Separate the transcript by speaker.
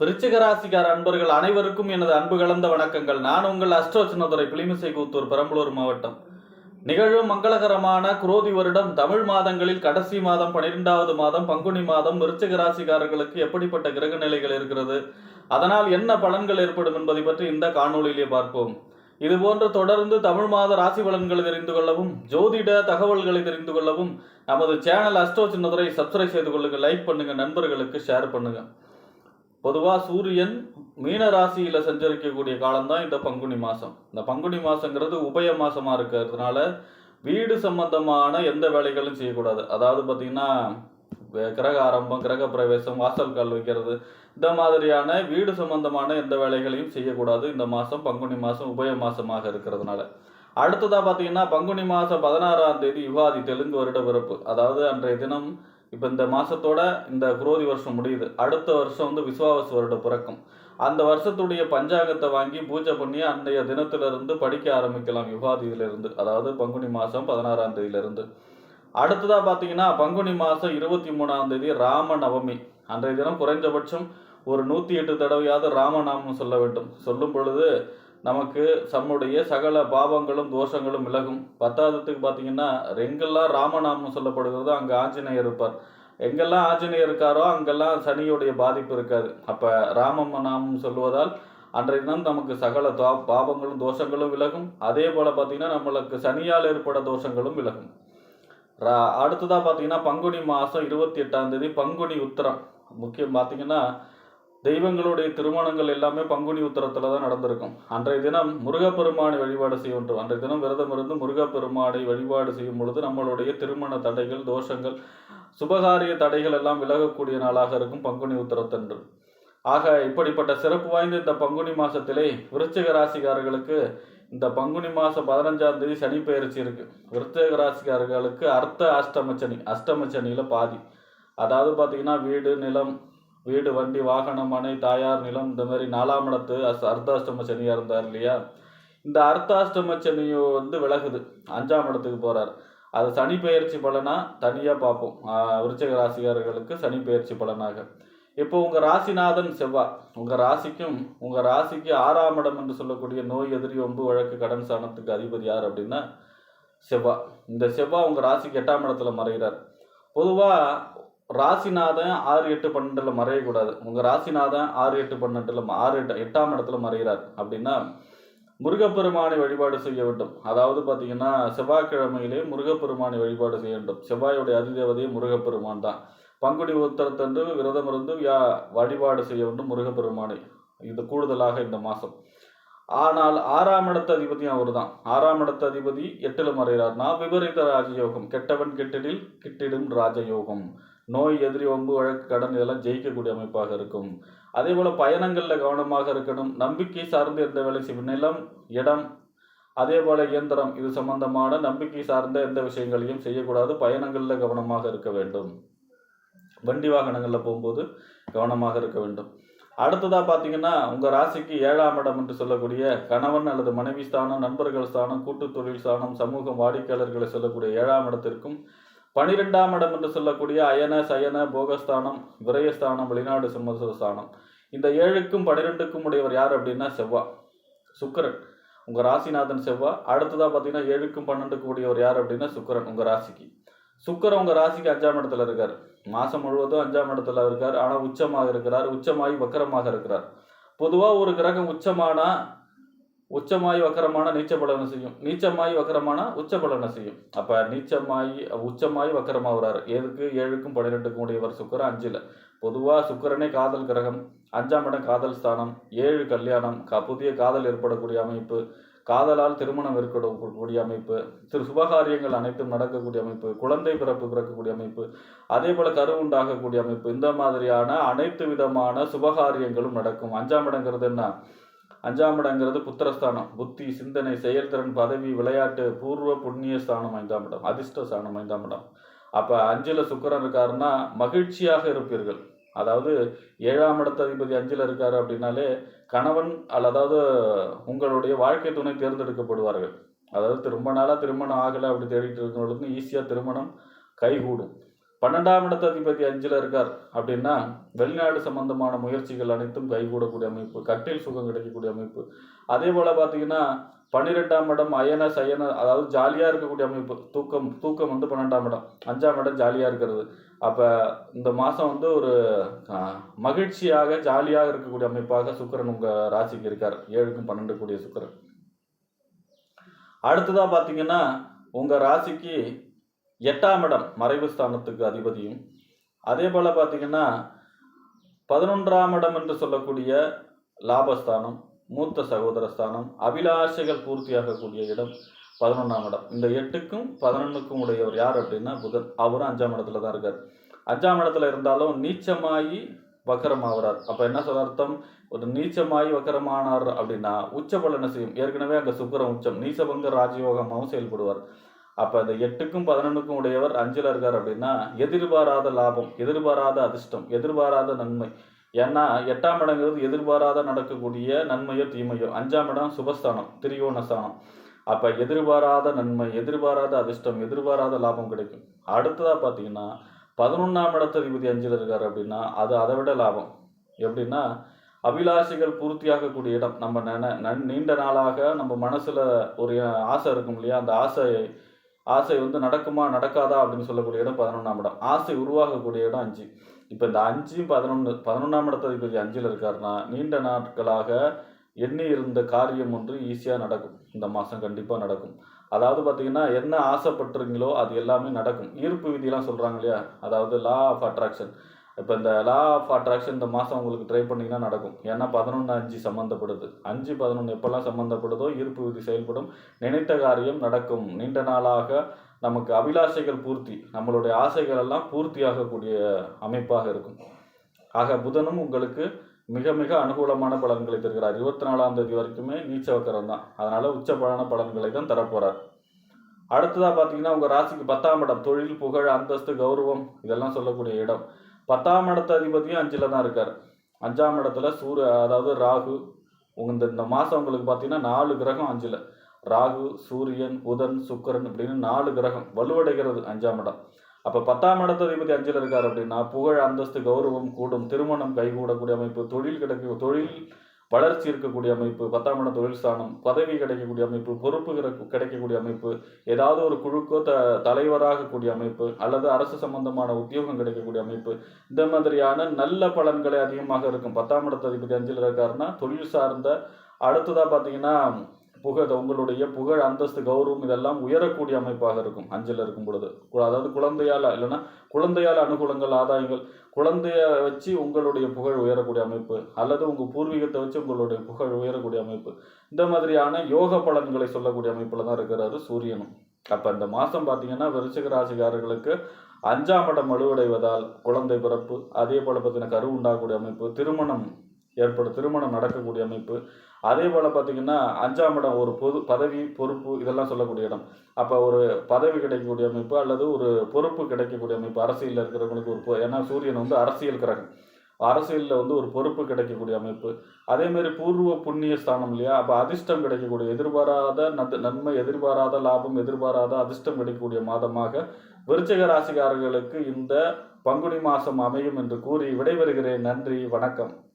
Speaker 1: விருச்சிக ராசிக்கார அன்பர்கள் அனைவருக்கும் எனது அன்பு கலந்த வணக்கங்கள். நான் உங்கள் அஷ்டோச்சனதுரை சின்னதுரை பிளிமிசை கூத்தூர் பெரம்பலூர் மாவட்டம். நிகழும் மங்களகரமான குரோதி வருடம் தமிழ் மாதங்களில் கடைசி மாதம் பன்னிரெண்டாவது மாதம் பங்குனி மாதம் விருச்சிக ராசிக்காரர்களுக்கு எப்படிப்பட்ட கிரக நிலைகள் இருக்கிறது அதனால் என்ன பலன்கள் ஏற்படும் என்பதை பற்றி இந்த காணொலியிலே பார்ப்போம். இதுபோன்று தொடர்ந்து தமிழ் மாத ராசி பலன்களை தெரிந்து கொள்ளவும் ஜோதிட தகவல்களை தெரிந்து கொள்ளவும் நமது சேனல் அஸ்ட்ரோ சின்னதுரை சப்ஸ்கிரைப் செய்து கொள்ளுங்கள் லைக் பண்ணுங்கள் நண்பர்களுக்கு ஷேர் பண்ணுங்கள் பொதுவாக சூரியன் மீன ராசியில் சஞ்சரிக்கக்கூடிய காலம்தான் இந்த பங்குனி மாதம் இந்த பங்குனி மாதங்கிறது உபய மாதமாக இருக்கிறதுனால வீடு சம்பந்தமான எந்த வேலைகளும் செய்யக்கூடாது. அதாவது பார்த்திங்கன்னா கிரக ஆரம்பம் கிரக பிரவேசம் வாசல் கால் வைக்கிறது இந்த மாதிரியான வீடு சம்பந்தமான எந்த வேலைகளையும் செய்யக்கூடாது. இந்த மாதம் பங்குனி மாதம் உபய மாதமாக இருக்கிறதுனால. அடுத்ததாக பார்த்தீங்கன்னா பங்குனி மாதம் பதினாறாம் தேதி யுகாதி தெலுங்கு வருட பிறப்பு. அதாவது அன்றைய தினம் இப்போ இந்த மாதத்தோட இந்த குரோதி வருஷம் முடியுது. அடுத்த வருஷம் வந்து விஸ்வாவசு வருட பிறக்கும். அந்த வருஷத்துடைய பஞ்சாங்கத்தை வாங்கி பூஜை பண்ணி அன்றைய தினத்திலிருந்து படிக்க ஆரம்பிக்கலாம் யுகாதியிலிருந்து. அதாவது பங்குனி மாதம் பதினாறாம் தேதியிலிருந்து. அடுத்ததாக பார்த்தீங்கன்னா பங்குனி மாதம் இருபத்தி மூணாம் தேதி ராம நவமி அன்றைய தினம் குறைந்தபட்சம் ஒரு நூற்றி எட்டு தடவையாவது ராமநாமம் சொல்ல வேண்டும். சொல்லும் பொழுது நமக்கு நம்முடைய சகல பாவங்களும் தோஷங்களும் விலகும். பத்தாவதுக்கு பார்த்தீங்கன்னா எங்கெல்லாம் ராமநாமம் சொல்லப்படுகிறதோ. அங்கே ஆஞ்சநேயர் இருப்பார். எங்கெல்லாம் ஆஞ்சநேயர் இருக்காரோ அங்கெல்லாம் சனியுடைய பாதிப்பு இருக்காது. அப்போ ராம நாமம் சொல்லுவதால் அன்றைய தினம் நமக்கு சகல தா பாவங்களும் தோஷங்களும் விலகும். அதே போல் பார்த்தீங்கன்னா நம்மளுக்கு சனியால் ஏற்பட தோஷங்களும் விலகும். ரா- அடுத்ததாக பார்த்தீங்கன்னா பங்குனி மாதம் இருபத்தி எட்டாம் தேதி பங்குனி உத்திரம். முக்கியம் பார்த்தீங்கன்னா தெய்வங்களுடைய திருமணங்கள் எல்லாமே பங்குனி உத்தரத்தில் தான் நடந்திருக்கும். அன்றைய தினம் முருகப்பெருமானை வழிபாடு செய்யும் அன்றைய தினம் விரதம் இருந்து முருகப்பெருமானை வழிபாடு செய்யும் பொழுது நம்மளுடைய திருமண தடைகள் தோஷங்கள் சுபகாரிய தடைகள் எல்லாம் விலகக்கூடிய நாளாக இருக்கும் பங்குனி உத்தரத்தன்று. ஆக இப்படிப்பட்ட சிறப்பு வாய்ந்த இந்த பங்குனி மாசத்திலே விருச்சிக ராசிக்காரர்களுக்கு இந்த பங்குனி மாதம் பதினஞ்சாம் தேதி சனி பயிற்சி இருக்குது விருச்சிக ராசிக்காரர்களுக்கு அர்த்த அஷ்டம சனி அஷ்டம சனியில் பாதி. அதாவது பார்த்தீங்கன்னா வீடு நிலம் வீடு வண்டி வாகனம் மனை தாயார் நிலம் இந்த மாதிரி நாலாம் இடத்து அஸ் அர்த்தாஷ்டம சனியாக இருந்தார் இல்லையா? இந்த அர்த்தாஷ்டம சனியோ வந்து விலகுது. அஞ்சாம் இடத்துக்கு போகிறார் அது சனி பெயர்ச்சி பலனா தனியாக பார்ப்போம். விருச்சக ராசிகாரர்களுக்கு ராசிக்காரர்களுக்கு சனி பெயர்ச்சி பலனாக. இப்போ உங்கள் ராசிநாதன் செவ்வாய் உங்கள் ராசிக்கும் உங்கள் ராசிக்கு ஆறாம் இடம் என்று சொல்லக்கூடிய நோய் எதிரி ஒம்பு வழக்கு கடன் சாணத்துக்கு அதிபதி யார் அப்படின்னா செவ்வாய் இந்த செவ்வாய் உங்கள் ராசிக்கு எட்டாம் இடத்துல மறைகிறார். பொதுவாக ராசிநாதன் ஆறு எட்டு பன்னெண்டில் மறையக்கூடாது உங்கள் ராசிநாதன் ஆறு எட்டு பன்னெண்டில் ஆறு எட்டு எட்டாம் இடத்துல மறைகிறார் அப்படின்னா முருகப்பெருமானை வழிபாடு செய்ய வேண்டும். அதாவது பார்த்தீங்கன்னா செவ்வாய்க்கிழமையிலே முருகப்பெருமானை வழிபாடு செய்ய வேண்டும். செவ்வாயுடைய அதிதேவதையே முருகப்பெருமான் தான். பங்குனி உத்தரத்தன்று விரதம் இருந்து யா வழிபாடு செய்ய வேண்டும் முருகப்பெருமானை. இது கூடுதலாக இந்த மாதம் ஆனால் ஆறாம் இடத்த அதிபதியும் அவர் தான். ஆறாம் இடத்த அதிபதி எட்டுல மறைகிறார்னா விபரீத ராஜயோகம். கெட்டவன் கெட்டிடில் கிட்டிடும் ராஜயோகம். நோய் எதிரி வம்பு வழக்கு கடன் இதெல்லாம் ஜெயிக்கக்கூடிய அமைப்பாக இருக்கும். அதே போல் பயணங்களில் கவனமாக இருக்கணும். நம்பிக்கை சார்ந்து எந்த வேலை செய்யும்? நிலம் இடம் அதே போல் இயந்திரம் இது சம்பந்தமான நம்பிக்கை சார்ந்த எந்த விஷயங்களையும் செய்யக்கூடாது. பயணங்களில் கவனமாக இருக்க வேண்டும். வண்டி வாகனங்களில் போகும்போது கவனமாக இருக்க வேண்டும். அடுத்ததாக பார்த்தீங்கன்னா உங்கள் ராசிக்கு ஏழாம் இடம் என்று சொல்லக்கூடிய கணவன் அல்லது மனைவி ஸ்தானம் நண்பர்கள் ஸ்தானம் கூட்டு தொழில் ஸ்தானம் சமூகம் வாடிக்கையாளர்களை சொல்லக்கூடிய ஏழாம் இடத்திற்கும் பனிரெண்டாம் இடம் என்று சொல்லக்கூடிய அயன சயன போகஸ்தானம் விரயஸ்தானம் வெளிநாடு சிம்மஸ்தானம் இந்த ஏழுக்கும் பனிரெண்டுக்கும் உடையவர் யார் அப்படின்னா செவ்வா சுக்கிரன். உங்கள் ராசிநாதன் செவ்வா. அடுத்ததாக பார்த்தீங்கன்னா ஏழுக்கும் பன்னெண்டுக்கும் உடையவர் யார் அப்படின்னா சுக்கிரன் உங்கள் ராசிக்கு. சுக்கரன் உங்கள் ராசிக்கு அஞ்சாம் இடத்துல இருக்கார். மாதம் முழுவதும் அஞ்சாம் இடத்துல இருக்கார். ஆனால் உச்சமாக இருக்கிறார். உச்சமாகி வக்கரமாக இருக்கிறார். பொதுவாக ஒரு கிரகம் உச்சமானால் உச்சமாய் வக்கரமான நீச்ச பலனை செய்யும்? நீச்சமாய் வக்கரமான உச்ச பலனை செய்யும்? அப்போ நீச்சமாய் உச்சமாய் வக்கரமாகிறார் எதுக்கு ஏழுக்கும் பன்னிரெண்டுக்கும் உடையவர் சுக்கரம் அஞ்சில். பொதுவாக சுக்கிரனே காதல் கிரகம் அஞ்சாம் இடம் காதல் ஸ்தானம் ஏழு கல்யாணம் க புதிய காதல் ஏற்படக்கூடிய அமைப்பு காதலால் திருமணம் ஏற்படக்கூடிய அமைப்பு திரு சுபகாரியங்கள் அனைத்தும் நடக்கக்கூடிய அமைப்பு குழந்தை பிறப்பு பிறக்கக்கூடிய அமைப்பு அதே போல கரு உண்டாகக்கூடிய அமைப்பு இந்த மாதிரியான அனைத்து விதமான சுபகாரியங்களும் நடக்கும். அஞ்சாம் இடங்கிறது என்ன? அஞ்சாம் இடங்கிறது புத்திரஸ்தானம். புத்தி சிந்தனை செயல்திறன் பதவி விளையாட்டு பூர்வ புண்ணிய ஸ்தானம் ஐந்தாம் இடம். அதிர்ஷ்ட ஸ்தானம் ஐந்தாம் இடம். அப்போ அஞ்சில் சுக்கரன் இருக்காருன்னா மகிழ்ச்சியாக இருப்பீர்கள். அதாவது ஏழாம் இடத்த அதிபதி அஞ்சில் இருக்கார் அப்படின்னாலே கணவன் அல்லதாவது உங்களுடைய வாழ்க்கை துணை தேர்ந்தெடுக்கப்படுவார்கள். அதாவது ரொம்ப நாளாக திருமணம் ஆகலை அப்படி தேடிட்டு இருக்கிறவங்களுக்கு ஈஸியாக திருமணம் கைகூடும். பன்னெண்டாம் இடத்த அதிபதி அஞ்சில் இருக்கார் அப்படின்னா வெளிநாடு சம்பந்தமான முயற்சிகள் அனைத்தும் கைகூடக்கூடிய அமைப்பு கட்டில் சுகம் கிடைக்கக்கூடிய அமைப்பு. அதே போல் பார்த்தீங்கன்னா பன்னிரெண்டாம் இடம் அயன சயன அதாவது ஜாலியாக இருக்கக்கூடிய அமைப்பு. தூக்கம் தூக்கம் வந்து பன்னெண்டாம் இடம். அஞ்சாம் இடம் ஜாலியாக இருக்கிறது. அப்போ இந்த மாதம் வந்து ஒரு மகிழ்ச்சியாக ஜாலியாக இருக்கக்கூடிய அமைப்பாக சுக்கிரன் உங்கள் ராசிக்கு இருக்கார். ஏழுக்கும் பன்னெண்டு கூடிய சுக்கிரன். அடுத்ததாக பார்த்தீங்கன்னா உங்கள் ராசிக்கு எட்டாம் இடம் மறைவு ஸ்தானத்துக்கு அதிபதியும். அதே போல் பார்த்தீங்கன்னா பதினொன்றாம் இடம் என்று சொல்லக்கூடிய லாபஸ்தானம் மூத்த சகோதரஸ்தானம் அபிலாஷைகள் பூர்த்தியாகக்கூடிய இடம் பதினொன்றாம் இடம். இந்த எட்டுக்கும் பதினொன்றுக்கும் உடையவர் யார் அப்படின்னா புதன். அவரும் அஞ்சாம் இடத்துல தான் இருக்கார். அஞ்சாம் இடத்துல இருந்தாலும் நீச்சமாகி வக்கரம் ஆகிறார் அப்போ என்ன சொல்ல அர்த்தம்? ஒரு நீச்சமாய் வக்கரமானார் அப்படின்னா உச்ச பலனை செய்யும்? ஏற்கனவே அங்கே சுக்கரம் உச்சம் நீசபங்க ராஜயோகமாகவும் செயல்படுவார். அப்போ இந்த எட்டுக்கும் பதினொன்றுக்கும் உடையவர் அஞ்சில் இருக்கார் அப்படின்னா எதிர்பாராத லாபம் எதிர்பாராத அதிர்ஷ்டம் எதிர்பாராத நன்மை. ஏன்னா எட்டாம் இடங்கிறது எதிர்பாராத நடக்கக்கூடிய நன்மையோ தீமையோ. அஞ்சாம் இடம் சுபஸ்தானம் திரியோணஸ்தானம் அப்போ எதிர்பாராத நன்மை எதிர்பாராத அதிர்ஷ்டம் எதிர்பாராத லாபம் கிடைக்கும். அடுத்ததாக பார்த்தீங்கன்னா பதினொன்றாம் இடத்ததிபதி அஞ்சில் இருக்கார் அப்படின்னா அது அதை விட லாபம். எப்படின்னா அபிலாஷைகள் பூர்த்தியாகக்கூடிய இடம். நம்ம நின நன் நீண்ட நாளாக நம்ம மனசில் ஒரு ஆசை இருக்கும் இல்லையா? அந்த ஆசை ஆசை வந்து நடக்குமா நடக்காதா அப்படின்னு சொல்லக்கூடிய இடம் பதினொன்றாம் இடம். ஆசை உருவாகக்கூடிய இடம் அஞ்சு. இப்போ இந்த அஞ்சும் பதினொன்று பதினொன்றாம் இடத்ததிபதி அஞ்சில் இருக்காருன்னா நீண்ட நாட்களாக எண்ணி இருந்த காரியம் ஒன்று ஈஸியாக நடக்கும். இந்த மாதம் கண்டிப்பாக நடக்கும். அதாவது பார்த்தீங்கன்னா என்ன ஆசைப்பட்டுறீங்களோ அது எல்லாமே நடக்கும். ஈர்ப்பு விதியெல்லாம் சொல்கிறாங்க இல்லையா? அதாவது லா ஆஃப் அட்ராக்ஷன் இப்போ இந்த லா ஆஃப் அட்ராக்ஷன் இந்த மாதம் உங்களுக்கு ட்ரை பண்ணிங்கன்னா நடக்கும். ஏன்னா பதினொன்று அஞ்சு சம்மந்தப்படுது அஞ்சு பதினொன்று எப்போல்லாம் சம்மந்தப்படுதோ ஈர்ப்பு விதி செயல்படும். நினைத்த காரியம் நடக்கும். நீண்ட நாளாக நமக்கு அபிலாஷைகள் பூர்த்தி. நம்மளுடைய ஆசைகள் எல்லாம் பூர்த்தியாகக்கூடிய அமைப்பாக இருக்கும். ஆக புதனும் உங்களுக்கு மிக மிக அனுகூலமான பலன்களை தருகிறார். இருபத்தி நாலாம் தேதி வரைக்குமே நீச்ச வக்கரம் தான். அதனால் உச்சபலன பலன்களை தான் தரப்போகிறார் அடுத்ததாக பார்த்தீங்கன்னா உங்கள் ராசிக்கு பத்தாம் இடம். தொழில் புகழ் அந்தஸ்து கௌரவம் இதெல்லாம் சொல்லக்கூடிய இடம். பத்தாம் இடத்த அதிபதியும் அஞ்சில் தான் இருக்கார். அஞ்சாம் இடத்துல சூரிய அதாவது ராகு உங்க இந்த இந்த மாதம் உங்களுக்கு பார்த்தீங்கன்னா நாலு கிரகம் அஞ்சில். ராகு சூரியன் புதன் சுக்கரன் அப்படின்னு நாலு கிரகம் வலுவடைகிறது அஞ்சாம் இடம். அப்போ பத்தாம் இடத்த அதிபதி அஞ்சில் இருக்கார் அப்படின்னா புகழ் அந்தஸ்து கௌரவம் கூடும். திருமணம் கைகூடக்கூடிய அமைப்பு தொழில் கிடைக்க தொழில் வளர்ச்சி இருக்கக்கூடிய அமைப்பு பத்தாம் இடம் தொழில் ஸ்தானம் பதவி கிடைக்கக்கூடிய அமைப்பு பொறுப்பு கிடைக்கக்கூடிய அமைப்பு ஏதாவது ஒரு குழுக்கோ த தலைவராக கூடிய அமைப்பு அல்லது அரசு சம்பந்தமான உத்தியோகம் கிடைக்கக்கூடிய அமைப்பு இந்த மாதிரியான நல்ல பலன்களை அதிகமாக இருக்கும். பத்தாம் இடத்த அதிபதி அஞ்சில் இருக்காருன்னா தொழில் சார்ந்த அடுத்ததாக பார்த்தீங்கன்னா புகழ் உங்களுடைய புகழ் அந்தஸ்து கௌரவம் இதெல்லாம் உயரக்கூடிய அமைப்பாக இருக்கும். அஞ்சில் இருக்கும் பொழுது. அதாவது குழந்தையால் இல்லைன்னா குழந்தையால் அனுகூலங்கள் ஆதாயங்கள் குழந்தைய வச்சு உங்களுடைய புகழ் உயரக்கூடிய அமைப்பு அல்லது உங்கள் பூர்வீகத்தை வச்சு உங்களுடைய புகழ் உயரக்கூடிய அமைப்பு. இந்த மாதிரியான யோக பலன்களை சொல்லக்கூடிய அமைப்பில் தான் இருக்கிறாரு சூரியனும். அப்போ இந்த மாதம் பார்த்தீங்கன்னா விருச்சிக ராசிக்காரர்களுக்கு அஞ்சாம் இடம் வலுவடைவதால் குழந்தை பிறப்பு அதே போல் பார்த்தீங்கன்னா கரு உண்டாகக்கூடிய அமைப்பு திருமணம் ஏற்படும் திருமணம் நடக்கக்கூடிய அமைப்பு. அதே போல் பார்த்தீங்கன்னா அஞ்சாம் இடம் ஒரு பொது பதவி பொறுப்பு இதெல்லாம் சொல்லக்கூடிய இடம். அப்போ ஒரு பதவி கிடைக்கக்கூடிய அமைப்பு அல்லது ஒரு பொறுப்பு கிடைக்கக்கூடிய அமைப்பு அரசியலில் இருக்கிறவங்களுக்கு ஒரு ஏன்னா சூரியன் வந்து அரசியல் கிரகம். அரசியலில் வந்து ஒரு பொறுப்பு கிடைக்கக்கூடிய அமைப்பு. அதேமாரி பூர்வ புண்ணிய ஸ்தானம் இல்லையா? அப்போ அதிர்ஷ்டம் கிடைக்கக்கூடிய எதிர்பாராத நத்- நன்மை எதிர்பாராத லாபம் எதிர்பாராத அதிர்ஷ்டம் கிடைக்கக்கூடிய மாதமாக விருச்சிக ராசிக்காரர்களுக்கு இந்த பங்குனி மாதம் அமையும் என்று கூறி விடைபெறுகிறேன். நன்றி வணக்கம்.